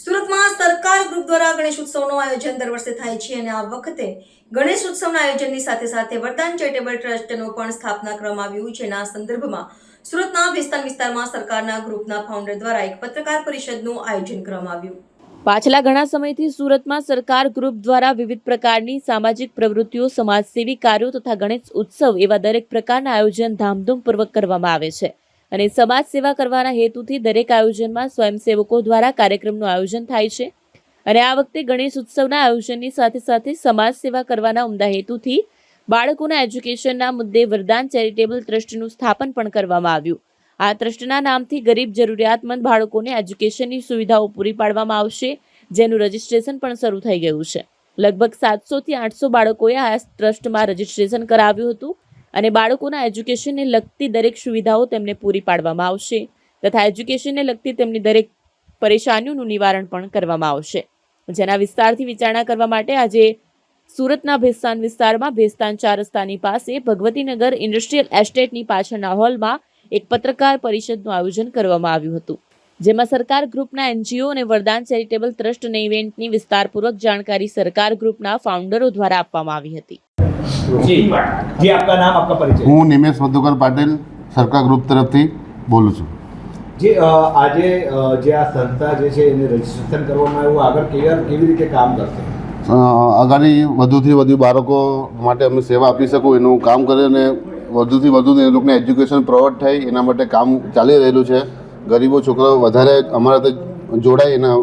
સુરતમાં સરકાર ગ્રુપ દ્વારા ગણેશ ઉત્સવનું આયોજન દર વર્ષે થાય છે અને આ વખતે ગણેશ ઉત્સવના આયોજનની સાથે સાથે વરદાન ચેરિટેબલ ટ્રસ્ટનો પણ સ્થાપના કરવામાં આવ્યું જેના સંદર્ભમાં સુરતના ભેસ્તાન વિસ્તારમાં સરકારના ગ્રુપના ફાઉન્ડર દ્વારા એક પત્રકાર પરિષદનું આયોજન કરવામાં આવ્યું. પાછલા ઘણા સમયથી સુરતમાં સરકાર ગ્રુપ દ્વારા વિવિધ પ્રકારની સામાજિક પ્રવૃત્તિઓ, સમાજસેવી કાર્યો તથા ગણેશ ઉત્સવ એવા દરેક પ્રકારના આયોજન ધામધૂમપૂર્વક કરવામાં આવે છે. અને સમાજ સેવા કરવાના હેતુથી દરેક આયોજનમાં સ્વયંસેવકો દ્વારા કાર્યક્રમનું આયોજન થાય છે. અને આ વખતે ગણેશ ઉત્સવના આયોજનની સાથે સાથે સમાજ સેવા કરવાના ઉમદા હેતુથી બાળકોના એજ્યુકેશનના મુદ્દે વરદાન ચેરિટેબલ ટ્રસ્ટનું સ્થાપન પણ કરવામાં આવ્યું. આ ટ્રસ્ટના નામથી ગરીબ જરૂરિયાતમંદ બાળકોને એજ્યુકેશનની સુવિધાઓ પૂરી પાડવામાં આવશે, જેનું રજિસ્ટ્રેશન પણ શરૂ થઈ ગયું છે. લગભગ સાતસોથી આઠસો બાળકોએ આ ટ્રસ્ટમાં રજિસ્ટ્રેશન કરાવ્યું હતું. અને બાળકોના એજ્યુકેશનને લગતી દરેક સુવિધાઓ તેમને પૂરી પાડવામાં આવશે તથા એજ્યુકેશનને લગતી તેમની દરેક પરેશાનીઓનું નિવારણ પણ કરવામાં આવશે. જેના વિસ્તારથી વિચારણા કરવા માટે આજે સુરતના ભેસ્તાન વિસ્તારમાં ભેસ્તાન ચાર રસ્તાની પાસે ભગવતીનગર ઇન્ડસ્ટ્રીયલ એસ્ટેટની પાછળના હોલમાં એક પત્રકાર પરિષદનું આયોજન કરવામાં આવ્યું હતું. જેમાં સરકાર ગ્રુપના એનજીઓ અને વરદાન ચેરિટેબલ ટ્રસ્ટને ઇવેન્ટની વિસ્તારપૂર્વક જાણકારી સરકાર ગ્રુપના ફાઉન્ડરો દ્વારા આપવામાં આવી હતી. જી. આપકા નામ આપકા પરિચય. હું નિમેશ મધુકર પાટીલ સરકાર ગ્રુપ તરફથી બોલું છું. જે આજે જે આ સંસ્થા જે છે એને રજીસ્ટ્રેશન કરવામાં આવ્યું આગળ કેવી કેવી રીતે કામ કરશે? આગાડી વધુથી વધુ બાળકો માટે અમે સેવા આપી શકું એનું કામ કરે અને વધુથી વધુ એ લોકોને એજ્યુકેશન પ્રોવાઈડ થાય એના માટે કામ ચાલી રહેલું છે. ગરીબો છોકરાઓ વધારે અમારા જોડાય એના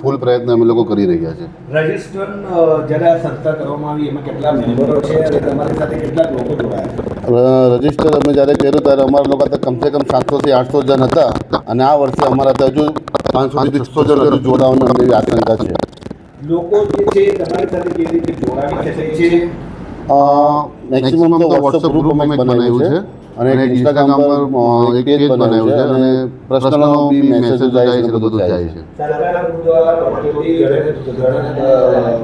ફૂલ પ્રયત્ન અમે લોકો કરી રહ્યા છે. રજીસ્ટ્રેશન જ્યારે આ સંસ્થા કરવામાં આવી એમાં કેટલા મેમ્બરો છે અને તમારી સાથે કેટલા લોકો જોડાયા રજિસ્ટર અમે જ્યારે કર્યું ત્યારે અમારા લોકો તો કમસે કમ સાતસોથી આઠસો જણ હતા અને આ વર્ષે અમારા ત્યાં હજુ પાંચસોથી છસો જણ જોડાવાની આશંકા છે. લોકો જે છે તમારી સાથે કેવી રીતે જોડાવી શકે છે મેક્સિમમ તો વોટ્સઅપ ગ્રુપ અમે બનાવ્યું છે. અને એક ઇન્સ્ટાગ્રામ પર એક પેજ બનાવ્યું છે અને પર્સનલ બી મેસેજ જાય છે બધું જાય છે.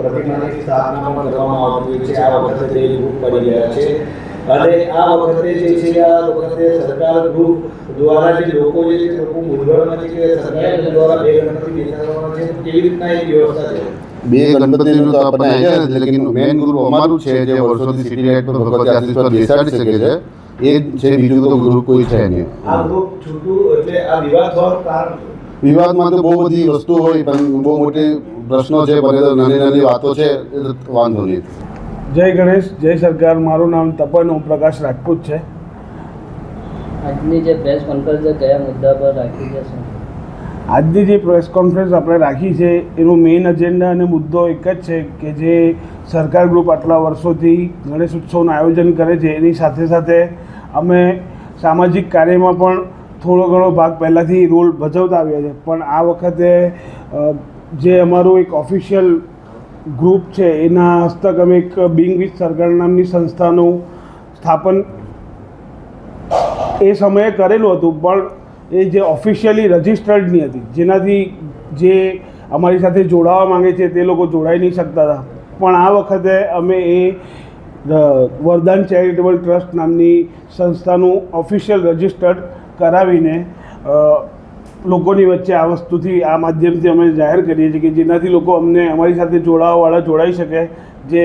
પ્રતિમાની સ્થાપના કરવામાં આવતી છે. આ વખતે તે ગ્રુપ પડી ગયા છે. અને આ વખતે જે છે આ વખતે સરકાર ગ્રુપ દ્વારા જે લોકો જે છે લોકો મૂંઝવણમાં છે કે સરકાર દ્વારા બે ગણપતિ બેસાડવાના છે કેવી રીતના એ વ્યવસ્થા છે? બે ગણપતિનું તો આપણે આઈડિયા નથી લેકિન મેન ગ્રુપ અમારું છે જે વર્ષોથી સિટી લાઇટ પર ભગવતી આશીષ પર બેસાડી શકે છે એ જ છે બીજું તો ગ્રુપ કોઈ છે નહીં. આ ગ્રુપ છૂટું એટલે આ વિવાદ થવાનું કારણ વિવાદમાં તો બહુ બધી વસ્તુ હોય પણ બહુ મોટી પ્રશ્નો છે નાની નાની વાતો છે વાંધો નહીં. જય ગણેશ જય સરકાર. મારું નામ તપન ઓમ પ્રકાશ રાજપૂત છે. આજની જે પ્રેસ કોન્ફરન્સ છે કયા મુદ્દા પર રાખી છે આજની જે પ્રેસ કોન્ફરન્સ આપણે રાખી છે એનો મેઇન એજન્ડા અને મુદ્દો એક જ છે કે જે સરકાર ગ્રુપ આટલા વર્ષોથી ગણેશ ઉત્સવનું આયોજન કરે છે એની સાથે સાથે અમે સામાજિક કાર્યમાં પણ થોડો ઘણો ભાગ પહેલાંથી રોલ ભજવતા આવ્યા છે. પણ આ વખતે જે અમારું એક ઓફિશિયલ ગ્રુપ છે, એના હસ્તક અમે એક બિંગ વિથ સરકાર નામની સંસ્થાનું સ્થાપન એ સમયે કરેલું હતું, પણ એ જે ઓફિશિયલી રજિસ્ટર્ડ નહીં હતી, જેનાથી જે અમારી સાથે જોડાવા માંગે છે, તે લોકો જોડાઈ નહીં શકતા હતા. પણ આ વખતે અમે એ વરદાન ચેરિટેબલ ટ્રસ્ટ નામની સંસ્થાનું ઓફિશિયલ રજિસ્ટર્ડ કરાવીને લોકોની વચ્ચે આ વસ્તુથી, આ માધ્યમથી અમે જાહેર કરીએ છીએ કે જેનાથી લોકો અમને અમારી સાથે જોડાવાવાળા જોડાઈ શકે, જે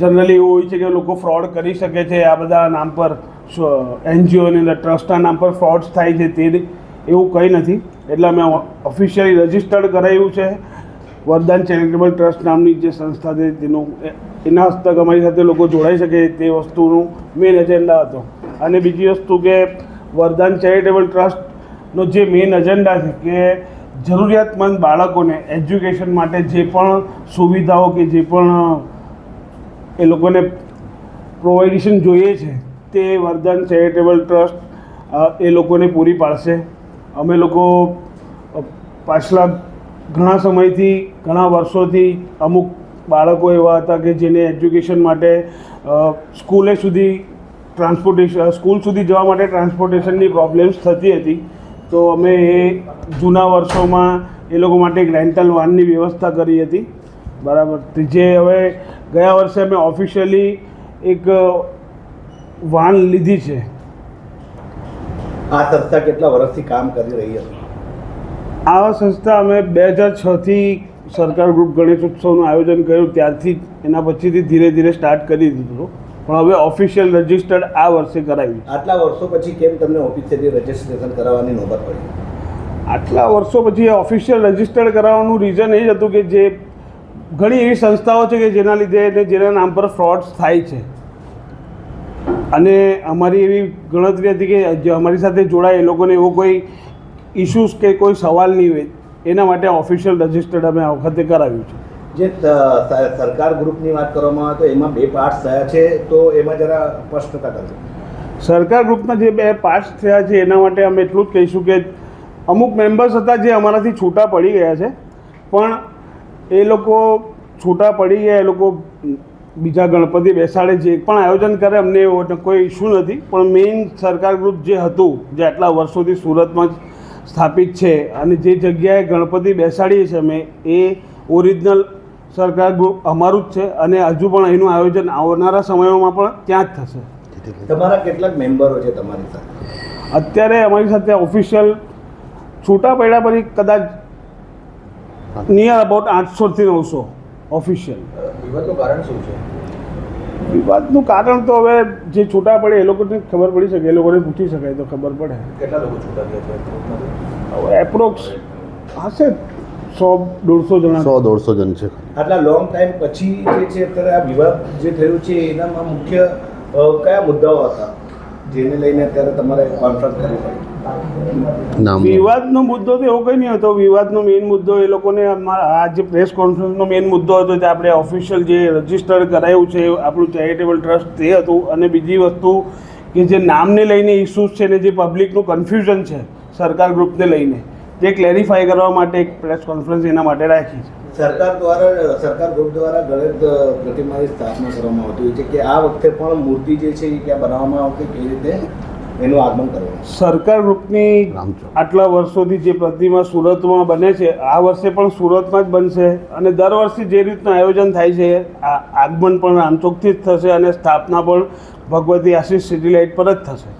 જનરલી એવું હોય છે કે લોકો ફ્રોડ કરી શકે છે, આ બધા નામ પર એનજીઓની અંદર ટ્રસ્ટના નામ પર ફ્રોડ્સ થાય છે તે એવું કંઈ નથી. એટલે અમે ઓફિશિયલી રજિસ્ટર્ડ કરાવ્યું છે. વરદાન ચેરિટેબલ ટ્રસ્ટ નામની જે સંસ્થા છે તેનું એના હસ્તક અમારી સાથે લોકો જોડાઈ શકે તે વસ્તુનું મેઇન એજન્ડા હતો. અને બીજી વસ્તુ કે, વરદાન ચેરિટેબલ ટ્રસ્ટનો જે મેઇન એજન્ડા છે કે જરૂરિયાતમંદ બાળકોને એજ્યુકેશન માટે જે પણ સુવિધાઓ કે જે પણ એ લોકોને પ્રોવાઇડેશન જોઈએ છે, તે વરદાન ચેરિટેબલ ટ્રસ્ટ એ લોકોને પૂરી પાડશે. અમે લોકો પાછલા ઘણા સમયથી, ઘણા વર્ષોથી અમુક બાળકો એવા હતા કે જેને એજ્યુકેશન માટે સ્કૂલે સુધી ટ્રાન્સપોર્ટેશન સ્કૂલ સુધી જવા માટે ટ્રાન્સપોર્ટેશનની પ્રોબ્લેમ્સ થતી હતી. તો અમે એ જૂના વર્ષોમાં એ લોકો માટે એક રેન્ટલ વાનની વ્યવસ્થા કરી હતી. બરાબર. જે હવે ગયા વર્ષે અમે ઓફિશિયલી એક વાન લીધી છે. આ સંસ્થા કેટલા વર્ષથી કામ કરી રહી હતી? આ સંસ્થા અમે બે હજાર છથી સરકાર ગ્રુપ ગણેશ ઉત્સવનું આયોજન કર્યું. ત્યારથી એના પછીથી ધીરે ધીરે સ્ટાર્ટ કરી દીધું. પણ હવે ઓફિશિયલ રજિસ્ટર્ડ આ વર્ષે કરાવ્યું આટલા વર્ષો પછી કેમ તમને ઓફિસેથી રજિસ્ટ્રેશન કરાવવાની નોબત પડી? આટલા વર્ષો પછી ઓફિશિયલ રજિસ્ટર્ડ કરાવવાનું રીઝન એ જ હતું કે જે ઘણી એવી સંસ્થાઓ છે કે જેના લીધે અને જેના નામ પર ફ્રોડ્સ થાય છે. અને અમારી એવી ગણતરી હતી કે જે અમારી સાથે જોડાય એ લોકોને એવો કોઈ ઇશ્યુઝ કે કોઈ સવાલ નહીં હોય. એના માટે ઓફિશિયલ રજિસ્ટર્ડ અમે આ વખતે કરાવ્યું છે. જે સરકાર ગ્રુપની વાત કરવામાં આવે તો એમાં બે પાર્ટ્સ થયા છે, તો એમાં જરા સ્પષ્ટતા કરજો. સરકાર ગ્રુપના જે બે પાર્ટ્સ થયા છે, એના માટે અમે એટલું જ કહીશું કે અમુક મેમ્બર્સ હતા જે અમારાથી છૂટા પડી ગયા છે, પણ એ લોકો છૂટા પડી ગયા, એ લોકો બીજા ગણપતિ બેસાડે છે પણ આયોજન કરે, અમને એવો કોઈ ઇશ્યુ નથી, પણ મેઇન સરકાર ગ્રુપ જે હતું, જે આટલા વર્ષોથી સુરતમાં જ સ્થાપિત છે, અને જે જગ્યાએ ગણપતિ બેસાડીએ છીએ અમે, એ ઓરિજિનલ સરકાર ગ્રુપ અમારું જ છે અને હજુ પણ એનું આયોજન આવનારા સમયોમાં પણ ત્યાં જ થશે. તમારા કેટલાક મેમ્બરો છે તમારી સાથે? અત્યારે અમારી સાથે ઓફિશિયલ છૂટા પડ્યા પછી કદાચ નિયર અબાઉટ આઠસોથી નવસો ઓફિશિયલ. વિવાદનું કારણ શું છે? વિવાદનું કારણ તો હવે જે છૂટા પડે એ લોકોને ખબર પડી શકે એ લોકોને પૂછી શકાય તો ખબર પડે. કેટલા લોકો છૂટા ગયા છે? એપ્રોક્સ હશે સો દોઢસો જણા. સો દોઢસો જણ છે. આટલા લોંગ ટાઈમ પછી જે છે અત્યારે આ વિવાદ જે થયું છે એનામાં મુખ્ય કયા મુદ્દાઓ હતા? જેને લઈને અત્યારે તમારે કોન્ફરન્સ કરવી પડી. વિવાદનો મુદ્દો તો એવો કંઈ નહીં હતો. વિવાદનો મેઇન મુદ્દો એ લોકોને અમારા આ જે પ્રેસ કોન્ફરન્સનો મેઇન મુદ્દો હતો જે આપણે ઓફિશિયલ જે રજિસ્ટર કરાયું છે આપણું ચેરિટેબલ ટ્રસ્ટ તે હતું. અને બીજી વસ્તુ કે જે નામને લઈને ઇસ્યુઝ છે ને જે પબ્લિકનું કન્ફ્યુઝન છે સરકાર ગ્રુપને લઈને. તે ક્લેરિફાય કરવા માટે એક પ્રેસ કોન્ફરન્સ એના માટે રાખી છે. સરકાર દ્વારા સરકાર ગ્રુપ દ્વારા ગણેશ પ્રતિમાની સ્થાપના કરવામાં આવતી હોય છે કે આ વખતે પણ મૂર્તિ જે છે એ ક્યાં બનાવવામાં આવશે કેવી રીતે એનું આગમન કરવાનું? સરકાર ગ્રુપની આટલા વર્ષોથી જે પ્રતિમા સુરતમાં બને છે આ વર્ષે પણ સુરતમાં જ બનશે અને દર વર્ષે જે રીતનું આયોજન થાય છે આ આગમન પણ રામચોકથી જ થશે અને સ્થાપના પણ ભગવતી આશીષ સિટી લાઇટ પર જ થશે.